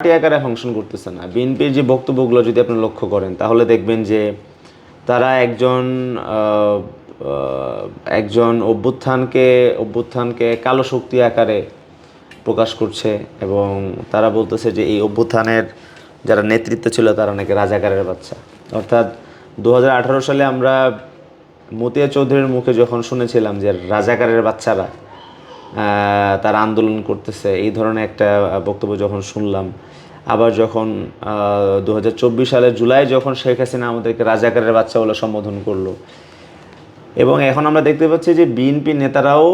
Party আকারে function করতেছে না। বিএনপির যে বক্তব্যগুলো যদি আপনি লক্ষ্য করেন, তাহলে দেখবেন যে তারা একজন একজন অভ্যুত্থানকে অভ্যুত্থানকে কালো শক্তি আকারে প্রকাশ করছে এবং তারা বলতেছে যে এই অভ্যুত্থানের যারা নেতৃত্ব ছিল তারা নাকি রাজাকারের বাচ্চা। অর্থাৎ দু হাজার আঠারো সালে আমরা মতিয়া চৌধুরীর মুখে যখন শুনেছিলাম যে রাজাকারের বাচ্চারা তারা আন্দোলন করতেছে। এই ধরনের একটা বক্তব্য যখন শুনলাম, আবার যখন দু হাজার চব্বিশ সালের জুলাই যখন শেখ হাসিনা আমাদেরকে রাজাকারের বাচ্চা বলে সম্বোধন করল, এবং এখন আমরা দেখতে পাচ্ছি যে বিএনপি নেতারাও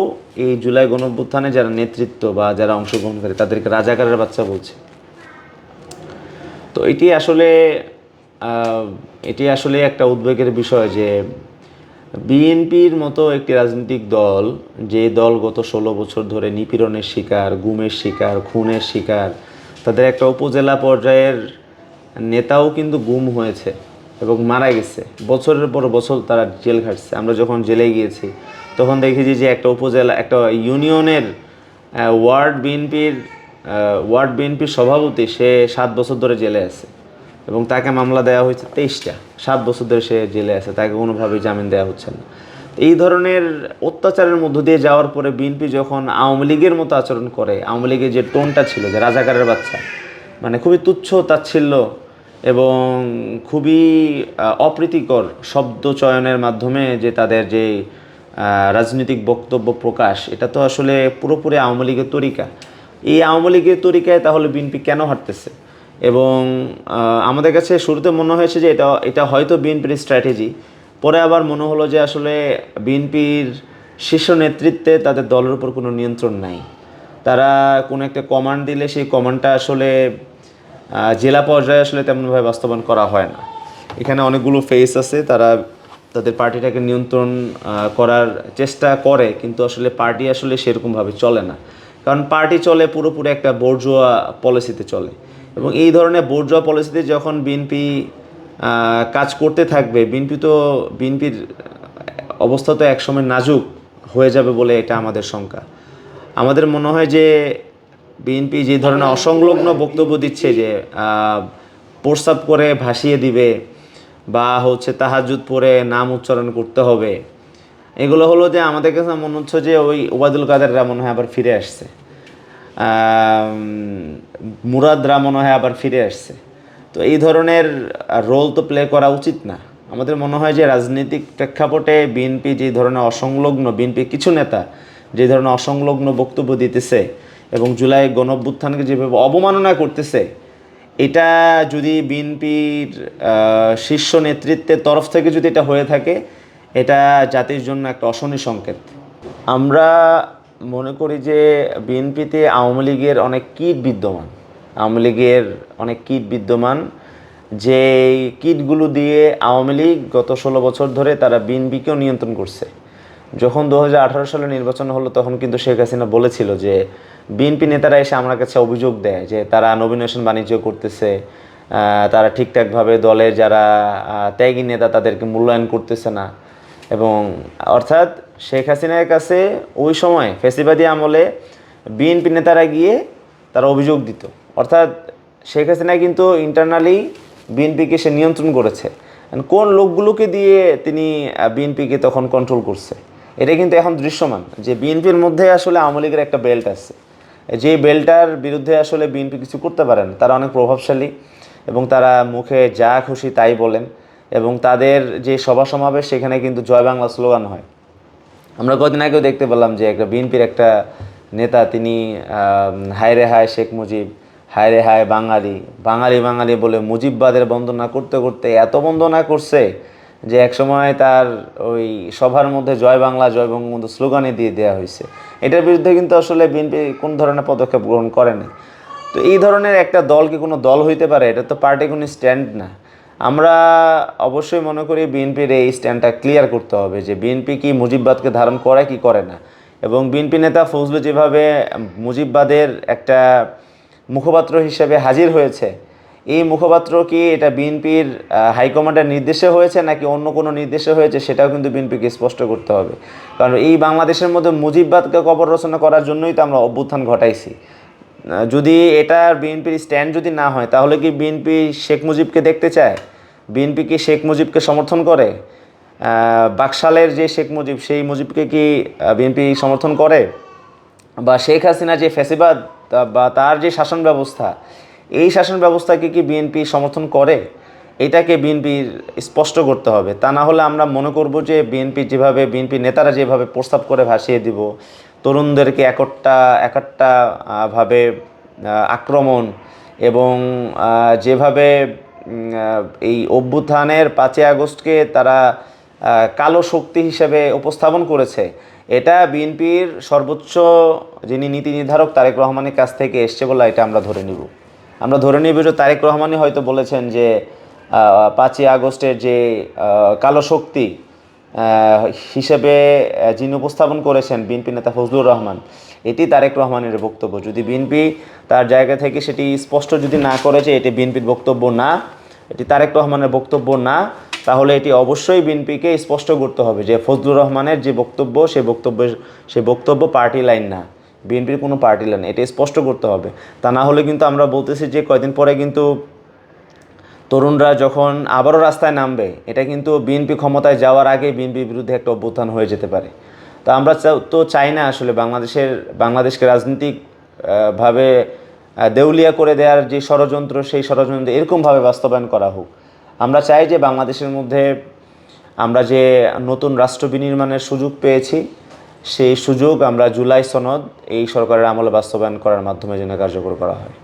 এই জুলাই গণঅভ্যুত্থানে যারা নেতৃত্ব বা যারা অংশগ্রহণকারী, তাদেরকে রাজাকারের বাচ্চা বলছে। তো এটি আসলে এটি আসলে একটা উদ্বেগের বিষয় যে বিএনপির মতো একটি রাজনৈতিক দল, যে দল গত ষোলো বছর ধরে নিপীড়নের শিকার, গুমের শিকার, খুনের শিকার, তাদের একটা উপজেলা পর্যায়ের নেতাও কিন্তু গুম হয়েছে এবং মারা গেছে। বছরের পর বছর তারা জেল খাটছে। আমরা যখন জেলে গিয়েছি, তখন দেখেছি যে একটা উপজেলা, একটা ইউনিয়নের ওয়ার্ড বিএনপির ওয়ার্ড বিএনপির সভাপতি, সে সাত বছর ধরে জেলে আছে। এবং তাকে মামলা দেওয়া হয়েছে তেইশটা। সাত বছর ধরে সে জেলে আছে, তাকে কোনোভাবেই জামিন দেওয়া হচ্ছে না। এই ধরনের অত্যাচারের মধ্য দিয়ে যাওয়ার পরে বিএনপি যখন আওয়ামী লীগের মতো আচরণ করে, আওয়ামী লীগের যে টোনটা ছিল যে রাজাকারের বাচ্চা মানে খুবই তুচ্ছ তাচ্ছিল্য এবং খুবই অপ্রীতিকর শব্দ চয়নের মাধ্যমে যে তাদের যে রাজনৈতিক বক্তব্য প্রকাশ, এটা তো আসলে পুরোপুরি আওয়ামী লীগের তরিকা। এই আওয়ামী লীগের তরিকায় তাহলে বিএনপি কেন হাঁটতেছে এবং আমাদের কাছে শুরুতে মনে হয়েছে যে এটা এটা হয়তো বিএনপির স্ট্র্যাটেজি পরে আবার মনে হলো যে আসলে বিএনপির শীর্ষ নেতৃত্বে তাদের দলের উপর কোনো নিয়ন্ত্রণ নাই। তারা কোনো একটা কমান্ড দিলে সেই কমান্ডটা আসলে জেলা পর্যায়ে আসলে তেমনভাবে বাস্তবায়ন করা হয় না। এখানে অনেকগুলো ফেস আছে, তারা তাদের পার্টিটাকে নিয়ন্ত্রণ করার চেষ্টা করে, কিন্তু আসলে পার্টি আসলে সেরকমভাবে চলে না। কারণ পার্টি চলে পুরোপুরি একটা বোর্জোয়া পলিসিতে চলে। এবং এই ধরনের বোর্জোয়া পলিসিতে যখন বিএনপি কাজ করতে থাকবে বিএনপি তো বিএনপির অবস্থা তো একসময় নাজুক হয়ে যাবে বলে এটা আমাদের শঙ্কা। আমাদের মনে হয় যে বিএনপি যে ধরনের অসংলগ্ন বক্তব্য দিচ্ছে যে প্রস্তাব করে ভাসিয়ে দিবে বা হচ্ছে তাহাজুদ পরে নাম উচ্চারণ করতে হবে, এগুলো হলো যে আমাদের কাছে মনে হচ্ছে যে ওই ওবায়দুল কাদেররা মনে হয় আবার ফিরে আসছে। মুরাদরা মনে হয় আবার ফিরে আসছে। তো এই ধরনের রোল তো প্লে করা উচিত না। আমাদের মনে হয় যে রাজনৈতিক প্রেক্ষাপটে বিএনপি যে ধরনের অসংলগ্ন বিএনপি কিছু নেতা যে ধরনের অসংলগ্ন বক্তব্য দিতেছে এবং জুলাই গণভ্যুত্থানকে যেভাবে অবমাননা করতেছে, এটা যদি বিএনপির শীর্ষ নেতৃত্বের তরফ থেকে যদি এটা হয়ে থাকে, এটা জাতির জন্য একটা অশনি সংকেত। আমরা মনে করি যে বিএনপিতে আওয়ামী লীগের অনেক কীট বিদ্যমান। আওয়ামী লীগের অনেক কীট বিদ্যমান। যে কীটগুলো দিয়ে আওয়ামী লীগ গত ষোলো বছর ধরে তারা বিএনপিকেও নিয়ন্ত্রণ করছে। যখন দু হাজার আঠারো সালে নির্বাচন হলো, তখন কিন্তু শেখ হাসিনা বলেছিল যে বিএনপি নেতারা এসে আমার কাছে অভিযোগ দেয় যে তারা নবীনেশন বাণিজ্য করতেছে তারা ঠিকঠাকভাবে দলের যারা ত্যাগী নেতা তাদেরকে মূল্যায়ন করতেছে না। এবং অর্থাৎ শেখ হাসিনার কাছে ওই সময় ফেসিবাদী আমলে বিএনপি নেতারা গিয়ে তারা অভিযোগ দিত। অর্থাৎ শেখ হাসিনা কিন্তু ইন্টারনালি বিএনপিকে সে নিয়ন্ত্রণ করেছে। কোন লোকগুলোকে দিয়ে তিনি বিএনপিকে তখন কন্ট্রোল করছে? এটা কিন্তু এখন দৃশ্যমান যে বিএনপির মধ্যে আসলে আওয়ামী লীগের একটা বেল্ট আছে। যে বেল্টার বিরুদ্ধে আসলে বিএনপি কিছু করতে পারেন তারা অনেক প্রভাবশালী এবং তারা মুখে যা খুশি তাই বলেন। এবং তাদের যে সভা সমাবেশ, সেখানে কিন্তু জয় বাংলা স্লোগান হয়। আমরা কদিন আগেও দেখতে পেলাম যে একটা বিএনপির একটা নেতা, তিনি হায় রে হায় শেখ মুজিব, হায় রে হায় বাঙালি বাঙালি বাঙালি বলে মুজিববাদের বন্দনা করতে করতে এত বন্দনা করছে যে একসময় তার ওই সভার মধ্যে জয় বাংলা, জয় বঙ্গবন্ধু স্লোগানে দিয়ে দেওয়া হয়েছে। এটার বিরুদ্ধে কিন্তু আসলে বিএনপি কোন ধরনের পদক্ষেপ গ্রহণ করেনি তো এই ধরনের একটা দল কি কোনো দল হইতে পারে? এটা তো পার্টি কোনো স্ট্যান্ড না। আমরা অবশ্যই মনে করি বিএনপির এই স্ট্যান্ডটা ক্লিয়ার করতে হবে যে বিএনপি কি মুজিববাদকে ধারণ করে কি করে না। এবং বিএনপি নেতা ফজলু যেভাবে মুজিববাদের একটা মুখপাত্র হিসেবে হাজির হয়েছে, এই মুখপাত্র কি এটা বিএনপির হাইকমান্ডের নির্দেশে হয়েছে নাকি অন্য কোনো নির্দেশে হয়েছে সেটাও কিন্তু বিএনপিকে স্পষ্ট করতে হবে। কারণ এই বাংলাদেশের মধ্যে মুজিববাদকে কবর রচনা করার জন্যই তো আমরা অভ্যুত্থান ঘটাইছি। যদি এটা বিএনপির স্ট্যান্ড যদি না হয়, তাহলে কি বিএনপি শেখ মুজিবকে দেখতে চায়? বিএনপি কি শেখ মুজিবকে সমর্থন করে? বাকশালের যে শেখ মুজিব, সেই মুজিবকে কি বিএনপি সমর্থন করে? বা শেখ হাসিনা যে ফ্যাসিবাদ বা তার যে শাসন ব্যবস্থা, এই শাসন ব্যবস্থাকে কি বিএনপি সমর্থন করে? এটাকে বিএনপির স্পষ্ট করতে হবে। তা না হলে আমরা মনে করব যে বিএনপি যেভাবে, বিএনপি নেতারা যেভাবে প্রস্তাব করে ভাসিয়ে দিব তরুণদেরকে একটা একটা ভাবে আক্রমণ এবং যেভাবে এই অভ্যুত্থানের পাঁচই আগস্টকে তারা কালো শক্তি হিসেবে উপস্থাপন করেছে, এটা বিএনপির সর্বোচ্চ যিনি নীতি নির্ধারক তারেক রহমানের কাছ থেকে এসছে বলে এটা আমরা ধরে নিব। আমরা ধরে নিব যে তারেক রহমানই হয়তো বলেছেন যে পাঁচই আগস্টের যে কালো শক্তি হিসেবে যিনি উপস্থাপন করেছেন বিএনপি নেতা ফজলুর রহমান, এটি তারেক রহমানের বক্তব্য। যদি বিএনপি তার জায়গা থেকে সেটি স্পষ্ট যদি না করে যে এটি বিএনপির বক্তব্য না, এটি তারেক রহমানের বক্তব্য না, তাহলে এটি অবশ্যই বিএনপিকে স্পষ্ট করতে হবে যে ফজলুর রহমানের যে বক্তব্য, সে বক্তব্যের সে বক্তব্য পার্টি লাইন না। বিএনপির কোনো পার্টি লাইন এটা স্পষ্ট করতে হবে। তা না হলে কিন্তু আমরা বলতেছি যে কয়দিন পরে কিন্তু তরুণরা যখন আবারও রাস্তায় নামবে, এটা কিন্তু বিএনপি ক্ষমতায় যাওয়ার আগে বিএনপির বিরুদ্ধে একটা অভ্যুত্থান হয়ে যেতে পারে। তো আমরা তো চাই না আসলে বাংলাদেশের, বাংলাদেশকে রাজনৈতিক ভাবে দেউলিয়া করে দেওয়ার যে ষড়যন্ত্র, সেই ষড়যন্ত্র এরকমভাবে বাস্তবায়ন করা হোক। আমরা চাই যে বাংলাদেশের মধ্যে আমরা যে নতুন রাষ্ট্র বিনির্মাণের সুযোগ পেয়েছি, সেই সুযোগ আমরা জুলাই সনদ এই সরকারের আমলে বাস্তবায়ন করার মাধ্যমে যেন কার্যকর করা হয়।